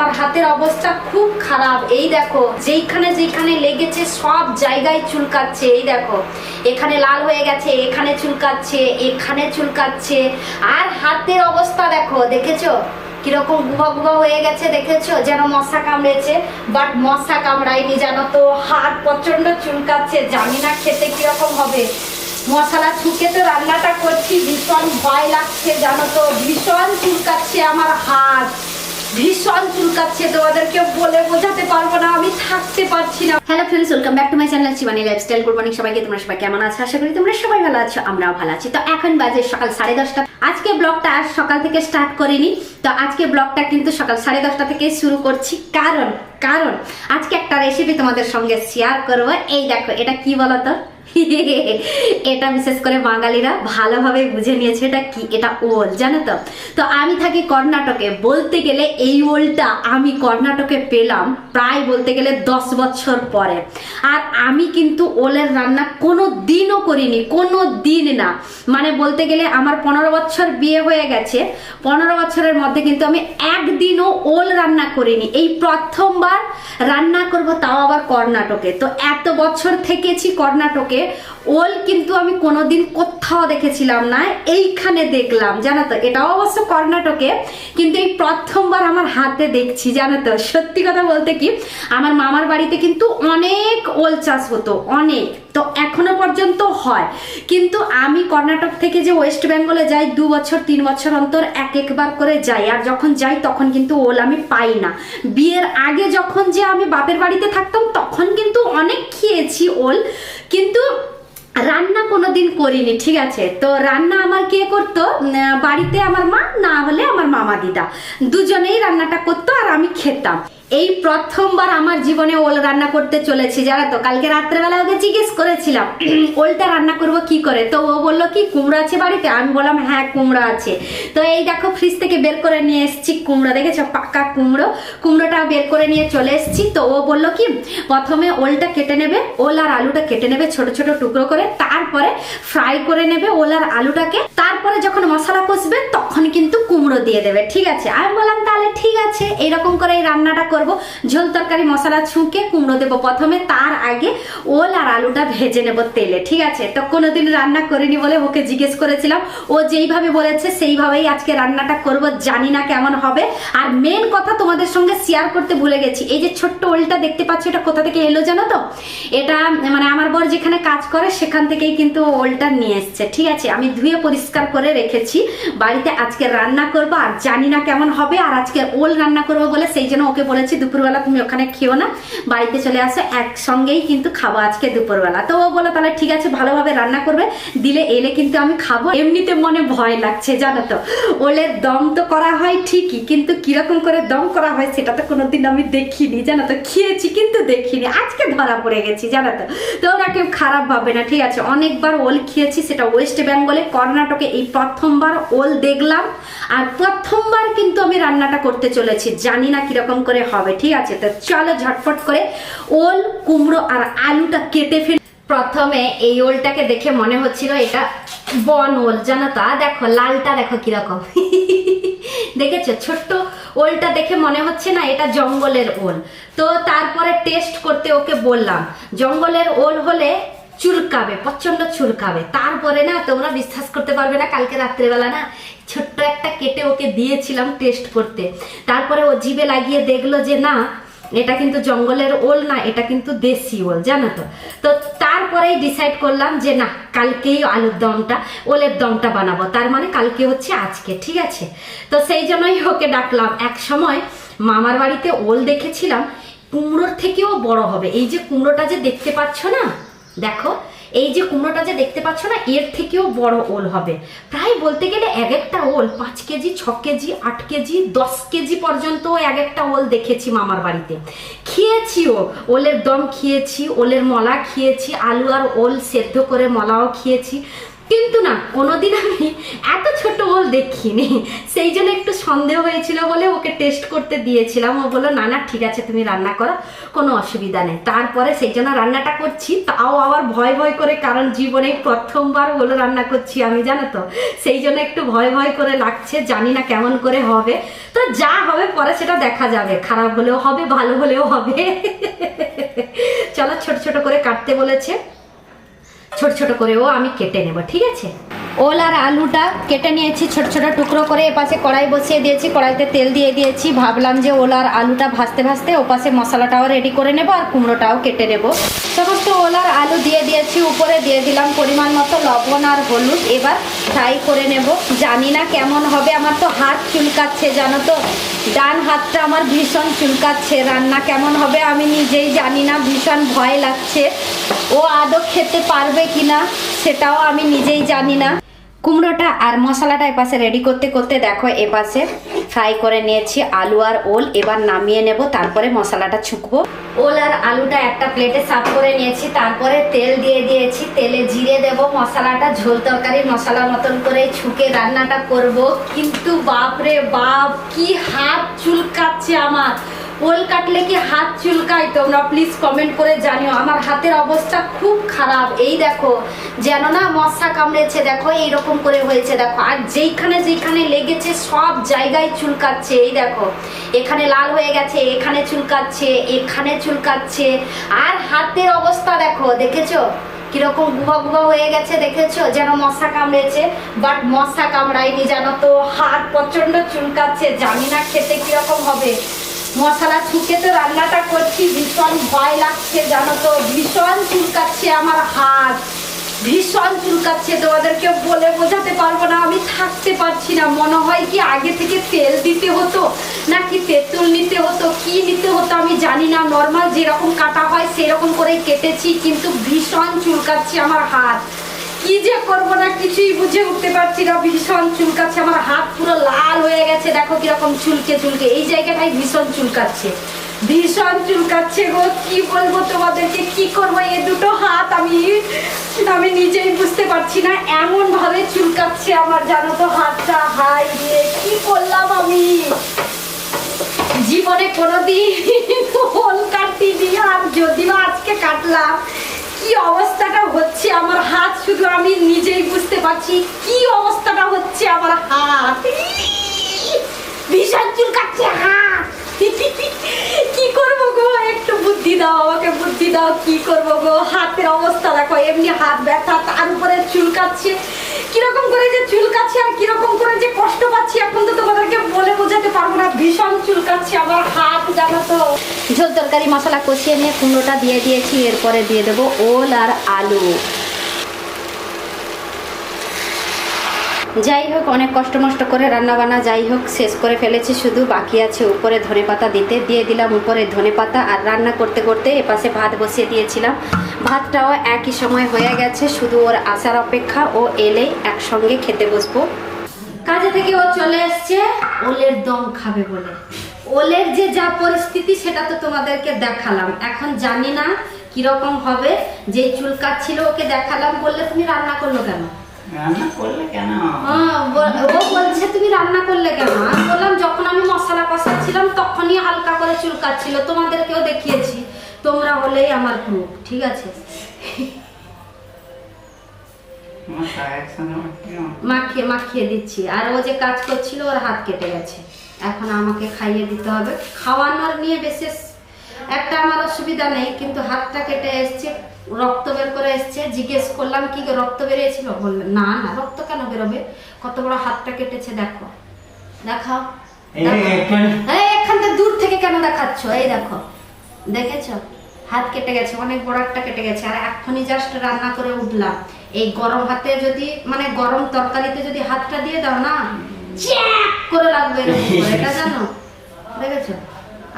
আমার হাতের অবস্থা খুব খারাপ। এই দেখো, যেইখানে যেইখানে লেগেছে সব জায়গায় চুলকাচ্ছে, এই দেখো। এখানে লাল হয়ে গেছে, এখানে চুলকাচ্ছে এখানে চুলকাচ্ছে। আর হাতের অবস্থা দেখো, দেখেছ? কীরকম গুবা গুবা হয়ে গেছে, দেখেছ? যেন মশা কামড়েছে বাট মশা কামড়ায়নি জানো তো? হাত প্রচণ্ড চুলকাচ্ছে, জানি না খেতে কীরকম হবে। মশলা ছুঁকে তো রান্নাটা করছি, ভীষণ ভয় লাগছে জানো তো? ভীষণ চুলকাচ্ছে আমার হাত। ভীষণ চুলকাচ্ছে, তোমাদেরকে বলে বোঝাতে পারব না, আমি থাকতে পারছি না। Hello friends welcome back to my channel Shivani lifestyle good morning সবাইকে, তোমরা সবাই কেমন আছো? আশা করি তোমরা সবাই ভালো আছো, আমরাও ভালো আছি। তো এখন বাজে সকাল সাড়ে দশটা। আজকে ব্লগটা সকাল থেকে স্টার্ট করিনি। তো আজকে ব্লগটা কিন্তু সকাল সাড়ে দশটা থেকে শুরু করছি। কারণ কারণ, আজকে একটা রেসিপি তোমাদের সঙ্গে শেয়ার করব। এই দেখো, এটা কি বলতো? এটা বিশেষ করে বাঙালিরা ভালোভাবে বুঝে নিয়েছে এটা কি, এটা ওল, জানো তো? তো আমি থাকি কর্ণাটকে, বলতে গেলে এই ওলটা আমি কর্ণাটকে পেলাম প্রায় বলতে গেলে দশ বছর পরে। আর আমি কিন্তু ওলের রান্না কোনো দিনও করিনি, কোনো দিন না। মানে বলতে গেলে আমার পনেরো বছর বিয়ে হয়ে গেছে, পনেরো বছরের মধ্যে কিন্তু আমি একদিনও ওল রান্না করিনি। এই প্রথমবার রান্না করব, তাও আবার কর্ণাটকে। তো এত বছর থেকেছি কর্ণাটকে, ওল কিন্তু আমি কোনোদিন কোথাও দেখেছিলাম না, এইখানে দেখলাম, জানো তো? এটাও অবশ্য কর্ণাটকে, কিন্তু এই প্রথমবার আমার হাতে দেখছি, জানো তো? সত্যি কথা বলতে কি, আমার মামার বাড়িতে কিন্তু অনেক ওল চাষ হতো, অনেক। তো এখনও পর্যন্ত হয়। কিন্তু আমি কর্ণাটক থেকে যে ওয়েস্ট বেঙ্গলে যাই, দু বছর, তিন বছর অন্তর এক একবার করে যাই। আর যখন যাই, তখন কিন্তু ওল আমি পাই না। বিয়ের আগে যখন যে আমি বাপের বাড়িতে থাকতাম, তখন কিন্তু অনেক খেয়েছি ওল। কিন্তু রান্না কোনোদিন করিনি, ঠিক আছে? তো রান্না আমার কে করতো? বাড়িতে আমার মা, না হলে আমার মামা দিদা। দুজনেই রান্নাটা করতো আর আমি খেতাম। এই প্রথমবার আমার জীবনে ওল রান্না করতে চলেছি, জানো তো? কালকে রাত্রেবেলা ওকে জিজ্ঞেস করেছিলাম, ওলটা রান্না করব কি করে? তো ও বলল, কি কুমড়ো আছে বাড়িতে? আমি বললাম হ্যাঁ কুমড়ো আছে। তো এই দেখো ফ্রিজ থেকে বের করে নিয়ে এসেছি কুমড়ো, দেখেছ? পাকা কুমড়ো। কুমড়োটা বের করে নিয়ে চলে এসেছি। তো ও বলল, কি, প্রথমে ওলটা কেটে নেবে, ওল আর আলুটা কেটে নেবে ছোট ছোট টুকরো করে, তারপরে ফ্রাই করে নেবে ওল আর আলুটাকে। তারপরে যখন মশলা কষবে, তখন কিন্তু কুমড়ো দিয়ে দেবে, ঠিক আছে? আমি বললাম, তাহলে ঠিক আছে। এইরকম করে এই রান্নাটা করব। ঝোল তরকারি, মশলা ছুঁকে কুমড়ো দেবো প্রথমে, তার আগে ওল আর আলুটা ভেজে নেব তেলে, ঠিক আছে? তো কোনোদিন রান্না করিনি বলে ওকে জিজ্ঞেস করেছিলাম। ও যেইভাবে বলেছে, সেইভাবেই আজকে রান্নাটা করব, জানি না কেমন হবে। আর মেন কথা তোমাদের সঙ্গে শেয়ার করতে ভুলে গেছি। এই যে ছোট্ট ওলটা দেখতে পাচ্ছ, এটা কোথা থেকে এলো জানো তো? এটা মানে আমার বর যেখানে কাজ করে, সেখান থেকেই কিন্তু ওলটা নিয়ে এসছে, ঠিক আছে? আমি ধুয়ে পরিষ্কার করে রেখেছি। বাড়িতে আজকে রান্না করব, আর জানি না কেমন হবে, আর আজকে ওল রান্না করব বলে সেই জন্য ওকে বলেছি দুপুরবেলা তুমি ওখানে খেও না, বাড়িতে চলে আসো, একসঙ্গেই কিন্তু খাব আজকে দুপুরবেলা। তো ও বলো তাহলে ঠিক আছে, ভালোভাবে রান্না করবে, দিলে এলে কিন্তু আমি খাব। এমনিতে মনে ভয় লাগছে, জানো তো? ওলের দম তো করা হয় ঠিকই, কিন্তু কীরকম করে দম করা হয় সেটা তো কোনোদিন আমি দেখিনি, জানো তো? খেয়েছি কিন্তু দেখিনি, আজকে ধরা পড়ে গেছি, জানো তো? তো ওরা কেউ খারাপ ভাবে না, ঠিক আছে? অনেকবার ওল খেয়েছি, সেটা ওয়েস্ট বেঙ্গলে, কর্ণাটকে এই প্রথমবার ওল দেখলাম, আর প্রথমবার কিন্তু আমি রান্নাটা করতে চলেছি, জানি না কীরকম করে হবে, ঠিক আছে? তো চলো ঝটফট করে ওল, কুমড়ো আর আলুটা কেটে ফেলি। প্রথমে এই ওলটাকে দেখে মনে হচ্ছিল এটা বন ওল, জানো তো? দেখো, লালটা দেখো কীরকম। দেখেছ? ছোট্ট ওলটা দেখে মনে হচ্ছে না এটা জঙ্গলের ওল। তো তারপরে টেস্ট করতে ওকে বললাম, জঙ্গলের ওল হলে চুলকাবে প্রচণ্ড চুলকাবে। তারপরে না, তোমরা বিশ্বাস করতে পারবে না, কালকে রাত্রেবেলা না, ছোট্ট একটা কেটে ওকে দিয়েছিলাম টেস্ট করতে। তারপরে ও জিভে লাগিয়ে দেখল যে না, এটা কিন্তু জঙ্গলের ওল না, এটা কিন্তু দেশি ওল, জানো তো? তো তারপরেই ডিসাইড করলাম যে না, কালকেই আলুর দমটা, ওলের দমটা বানাবো। তার মানে কালকে হচ্ছে আজকে, ঠিক আছে? তো সেই জন্যই ওকে ডাকলাম। এক সময় মামার বাড়িতে ওল দেখেছিলাম, কুমড়োর থেকেও বড় হবে। এই যে কুমড়োটা যে দেখতে পাচ্ছ না দেখো, এই যে কুমড়োটা যে দেখতে পাচ্ছ না, এর থেকেও বড় ওল হবে। প্রায় বলতে গেলে এক একটা ওল পাঁচ কেজি, ছ কেজি, আট কেজি, দশ কেজি পর্যন্ত এক একটা ওল দেখেছি মামার বাড়িতে। খেয়েছি ও, ওলের দম খেয়েছি, ওলের মলা খেয়েছি, আলু আর ওল সেদ্ধ করে মলাও খেয়েছি। কিন্তু না, কোনোদিন আমি এত ছোট ওল দেখিনি। সেই জন্য একটু সন্দেহ হয়েছিল বলে ওকে টেস্ট করতে দিয়েছিলাম। ও বলল, না না, ঠিক আছে, তুমি রান্না করো, কোনো অসুবিধা নেই। তারপরে সেই জন্য রান্নাটা করছি। তাও আবার ভয় ভয় করে, কারণ জীবনে প্রথমবার ওল রান্না করছি আমি, জানো তো। সেই জন্য একটু ভয় ভয় করে লাগছে, জানি না কেমন করে হবে। তো যা হবে, পরে সেটা দেখা যাবে। খারাপ হলেও হবে, ভালো হলেও হবে। চলো, ছোট ছোট করে কাটতে বলেছে। ছোট ছোট করেও আমি কেটে নেব, ঠিক আছে? ওল আর আলুটা কেটে নিয়েছি, ছোট ছোট টুকরো করে। এপাশে কড়াই বসিয়ে দিয়েছি, কড়াইতে তেল দিয়ে দিয়েছি। ভাবলাম যে ওল আর আলুটা ভাজতে ভাজতে ওপাশে মশলাটাও রেডি করে নেব আর কুমড়োটাও কেটে নেব। সমস্ত ওল আর আলু দিয়ে দিয়েছি, উপরে দিয়ে দিলাম পরিমাণ মতো লবণ আর হলুদ। এবার ফ্রাই করে নেব। জানি না কেমন হবে, আমার তো হাত চুলকাচ্ছে, জানো তো। ডান হাতটা আমার ভীষণ চুলকাচ্ছে, রান্না কেমন হবে আমি নিজেই জানি না, ভীষণ ভয় লাগছে। ও আদৌ খেতে পারবে কি না সেটাও আমি নিজেই জানি না। কুমড়োটা আর মশলাটা এপাশে রেডি করতে করতে দেখো, এপাশে ফ্রাই করে নিয়েছি আলু আর ওল, এবার নামিয়ে নেব, তারপরে মশলাটা ছুঁকবো। ওল আর আলুটা একটা প্লেটে সাফ করে নিয়েছি, তারপরে তেল দিয়ে দিয়েছি। তেলে জিরে দেব, মশলাটা ঝোল তরকারি মশলা মতন করে ছুকে রান্নাটা করব। কিন্তু বাপরে বাপ, কি হাত চুলকাচ্ছে আমার। ওল কাটলে কি হাত চুলকায় তোমরা প্লিজ কমেন্ট করে জানিও। আমার হাতের অবস্থা খুব খারাপ। এই দেখো, যেন না মশা কামড়েছে, দেখো, এইরকম করে হয়েছে, দেখো। আর যেইখানে যেইখানে লেগেছে, সব জায়গায় চুলকাচ্ছে, এই দেখো। এখানে লাল হয়ে গেছে, এখানে চুলকাচ্ছে এখানে চুলকাচ্ছে। আর হাতের অবস্থা দেখো, দেখেছ? কীরকম গুবা গুবা হয়ে গেছে, দেখেছ? যেন মশা কামড়েছে বাট মশা কামড়ায়নি, জানো তো। হাত প্রচণ্ড চুলকাচ্ছে, জানি না খেতে কীরকম হবে। মশলা ছুকে তো রান্নাটা করছি, ভীষণ ভয় লাগছে জানো তো, ভীষণ চুলকাচ্ছে আমার হাত, ভীষণ চুলকাচ্ছে, তোমাদেরকে বলে বোঝাতে পারব না, আমি থাকতে পারছি না, মনে হয় কি আগে থেকে তেল দিতে হতো, নাকি তেঁতুল নিতে হতো, কি নিতে হতো আমি জানি না নর্মাল যেরকম কাটা হয় সেরকম করেই কেটেছি, কিন্তু ভীষণ চুলকাচ্ছে আমার হাত। কি যে করব না, কিছুই বুঝে উঠতে পারছি না। ভীষণ চুলকাচ্ছে, আমার হাত পুরো লাল হয়ে গেছে। দেখো কীরকম চুলকে চুলকে। এই জায়গাটাই ভীষণ চুলকাচ্ছে। ভীষণ চুলকাচ্ছে গো, কি বলব তোমাদেরকে? কি করব? এ দুটো হাত আমি আমি নিজেই বুঝতে পারছি না। এমন ভাবে চুলকাচ্ছে আমার, জানো তো হাতটা। হাই দিয়ে কি করলাম আমি? জীবনে কোনোদিন ফোন কাটিনি আর যদিও আজকে কাটলাম কি অবস্থাটা হচ্ছে আমার হাত? শুধু আমি নিজেই বুঝতে পারছি কি অবস্থাটা হচ্ছে আমার হাত। ভীষণ চুলকাচ্ছে হাত। কি করব গো? একটু বুদ্ধি দাও, আমাকে বুদ্ধি দাও, কি করব গো? হাতের অবস্থা দেখো, এমনি হাত ব্যথা, তার উপরে চুলকাচ্ছে। কীরকম করে যে চুলকাচ্ছি আর কীরকম করে যে কষ্ট পাচ্ছি এখন তো তোমাদেরকে বলে বোঝাতে পারব না, ভীষণ চুলকাচ্ছি আমার হাত জানো তো। ঝোল তরকারি মশলা কষিয়ে নিয়ে কুমড়োটা দিয়ে দিয়েছি, এরপরে দিয়ে দেবো ওল আর আলু। যাই হোক অনেক কষ্ট মষ্ট করে রান্না বান্না যাই হোক শেষ করে ফেলেছি। শুধু বাকি আছে উপরে ধনে পাতা দিতে। দিয়ে দিলাম উপরে ধনে পাতা আর রান্না করতে করতে এপাশে ভাত বসিয়ে দিয়েছিলাম। ভাতটাও একই সময় হয়ে গেছে শুধু ওর আসার অপেক্ষা। ও এলে একসঙ্গে খেতে বসবো। কাজে থেকে ও চলে এসছে। ওলের দম খাবে বলে। ওলের যে যা পরিস্থিতি সেটা তো তোমাদেরকে দেখালাম। এখন জানি না কীরকম হবে। যে চুলকাচ্ছিল ওকে দেখালাম বললে তুমি রান্না করল কেন? রান্না করলে কেন? হ্যাঁ, ও বলছে তুমি রান্না করলে কেন? আমি বললাম যখন আমি মশলা কষাচ্ছিলাম তখনই হালকা করে চুলকাচ্ছিল। তোমাদেরকেও দেখিয়েছি। তোমরা হলেই আমার ঠিক আছে? মাখিয়ে মাখিয়ে দিচ্ছি। আর ও যে কাজ করছিল ওর হাত কেটে গেছে। এখন আমাকে খাইয়ে দিতে হবে। খাওয়ানোর নিয়ে বিশেষ একটা আমার অসুবিধা নেই কিন্তু হাতটা কেটে এসছে। রক্ত বের করে এসছে জিজ্ঞেস করলাম কি রক্ত বেরিয়েছিল? বললেন না না রক্ত কেন বেরোবে? কত বড় হাতটা কেটেছে দেখো দেখাও এই দেখো। একটু এই এখান থেকে দূর থেকে কেন দেখাচ্ছ? এই দেখো দেখেছ? হাত কেটে গেছে অনেক বড় একটা কেটে গেছে আর এখনই জাস্ট রান্না করে উঠলাম। এই গরম হাতে যদি মানে গরম তরকারিতে যদি হাতটা দিয়ে দাও না চ্যাক করে লাগবে এটা জানো? দেখেছ?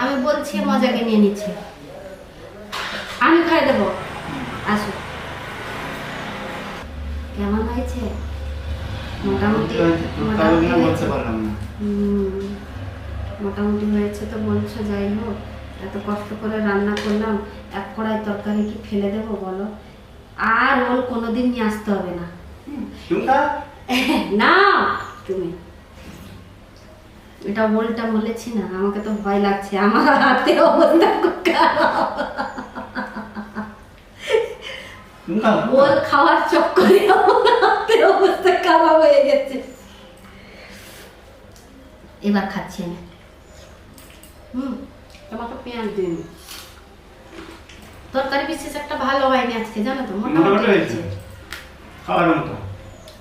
আমি বলছি মজাকে নিয়ে নিচ্ছি। আমি খাই দেবো। আসো। কেমন হয়েছে? মোটামুটি মোটামুটি হয়েছে। তো বলছো যাই হোক। এত কষ্ট করে রান্না করলাম এক কড়াই তরকারি কি ফেলে দেবো বলো? আর ওর কোনোদিন নিয়ে আসতে হবে না। না তুমি। এটা বলটা বলেছি না আমাকে তো ভয় লাগছে আমার হাতে অবস্থা খুব খারাপ। টুমকা বল খাওয়ার চক্করে আমার হাতে অবস্থা খারাপ হয়ে গেছে এবার খাচ্ছি আমি হুম তোমাকে পেঁয়াজ দিন তরকারি বিশেষ একটা ভালো হয়নি আজকে জানো তো মোটামুটি হয়েছে খাওয়ার মতো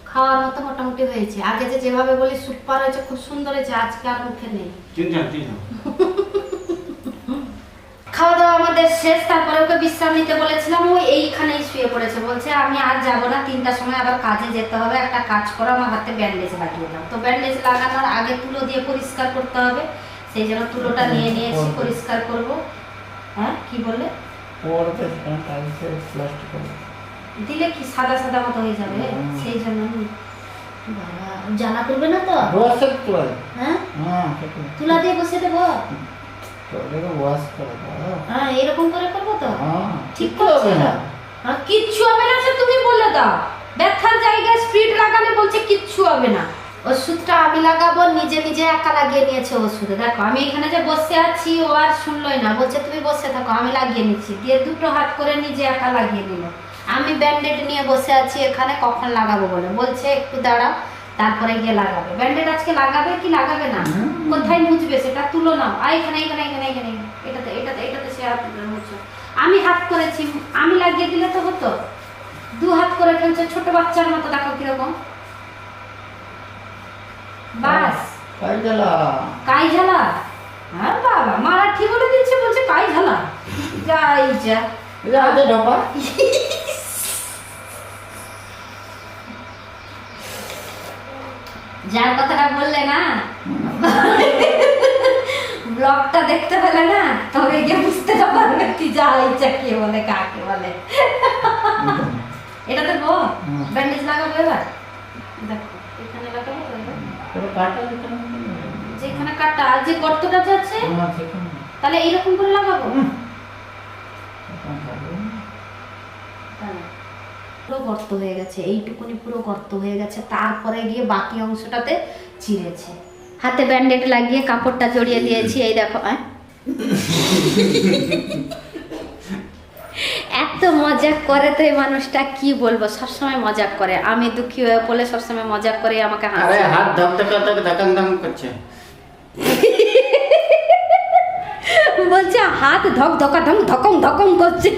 খাওয়ার মতো মোটামুটি হয়েছে আগে যে যেভাবে বলি সুপার হয়েছে খুব সুন্দর হয়েছে আজকে আর মুখে নেই আমাদের শেষ তারপরে ওকে বিশ্রাম নিতে বলেছিলাম ও এইখানেই শুয়ে পড়েছে। বলছে আমি আর যাব না তিনটার সময় আবার কাজে যেতে হবে একটা কাজ করো আমার হাতে ব্যান্ডেজ লাগিয়ে দাও। তো ব্যান্ডেজ লাগানোর আগে তুলো দিয়ে পরিষ্কার করতে হবে সেই জন্য তুলোটা নিয়ে নিয়েছি পরিষ্কার করব। হ্যাঁ কি বললে? হবে দিলে কি সাদা সাদা মতো হয়ে যাবে? সেই জন্য জানা করবে না তো? হ্যাঁ? হ্যাঁ তুলা দিয়ে বসে দেবো? তোদেরকে ওয়াশ করে দাও হ্যাঁ? এরকম করে করব তো? হ্যাঁ ঠিক কিচ্ছু হবে না। আর কিচ্ছু হবে না সে তুমি বলে দাও। ব্যথার জায়গায় লাগালে বলছে কিচ্ছু হবে না। ওষুধটা আমি লাগাবো নিজে নিজে একা লাগিয়ে নিয়েছে ওষুধ। দেখো আমি এখানে যে বসে আছি ও আর শুনলোই না। বলছে তুমি বসে থাকো আমি লাগিয়ে নিচ্ছি। দিয়ে দুটো হাত করে নিজে একা লাগিয়ে নিল আমি ব্যান্ডেড নিয়ে বসে আছি এখানে কখন লাগাবো বলে। বলছে একটু দাঁড়াও। তারপরে গিয়ে লাগাবে। ব্যান্ডেড আজকে লাগাবে কি লাগাবে না। কোথায় মুছবে সেটা তুলো নাও। আর এখানে এখানে এখানে এখানে। এটাতে এটাতে এটাতে সে হাত মুছো আমি হাত করেছি। আমি লাগিয়ে দিলে তো হতো। দু হাত করে ফেলছে ছোট বাচ্চার মতো দেখো কীরকম। বাস। কাই ঝালা আর বাবা মারাঠি বলে দিচ্ছে বলছে কাই ঝালা যাই যা। যে হাতে ঢোকা যার কথাটা বললে না ব্লগটা দেখতে পেলে না তবে গিয়ে বুঝতে পারবে কি যা ইচ্ছা কে বলে কাকে বলে। এটা দেখো। ব্যান্ডেজ লাগাবো এবার? দেখো এখানে লাগাবো যেখানে কাটা যে গর্তটা যাচ্ছে হ্যাঁ তাহলে এইরকম করে লাগাবো হুম। সেখানে থাকবে। দাঁড়া। পুরো গর্ত হয়ে গেছে এইটুকুনি পুরো গর্ত হয়ে গেছে তারপরে গিয়ে বাকি অংশটাতে চিড়েছে হাতে ব্যান্ডেড লাগিয়ে কাপড়টা জড়িয়ে দিয়েছি এই দেখো। এত মজা করে তো এই মানুষটা কি বলব? সবসময় মজাক করে। আমি দুঃখী হয়ে পড়লে সবসময় মজাক করে আমাকে হাত ধক ধকাং করছে। বলছে হাত ধক ধকা ধক ধকম ধকম করছে।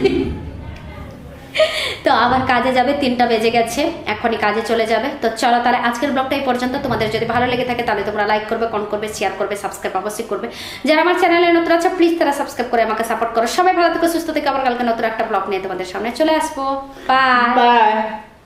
তো আবার কাজে যাবে, তিনটা বেজে গেছে, এখনই কাজে চলে যাবে। তো চলো তাহলে আজকের ব্লগটা এই পর্যন্ত। তোমাদের যদি ভালো লেগে থাকে তাহলে তোমরা লাইক করবে কমেন্ট করবে শেয়ার করবে সাবস্ক্রাইব অবশ্যই করবে। যারা আমার চ্যানেলে নতুন আছে প্লিজ তারা সাবস্ক্রাইব করে আমাকে সাপোর্ট করো। সবাই ভালো থেকে, সুস্থ থেকে। আবার কালকে নতুন একটা ব্লগ নিয়ে তোমাদের সামনে চলে আসব। Bye bye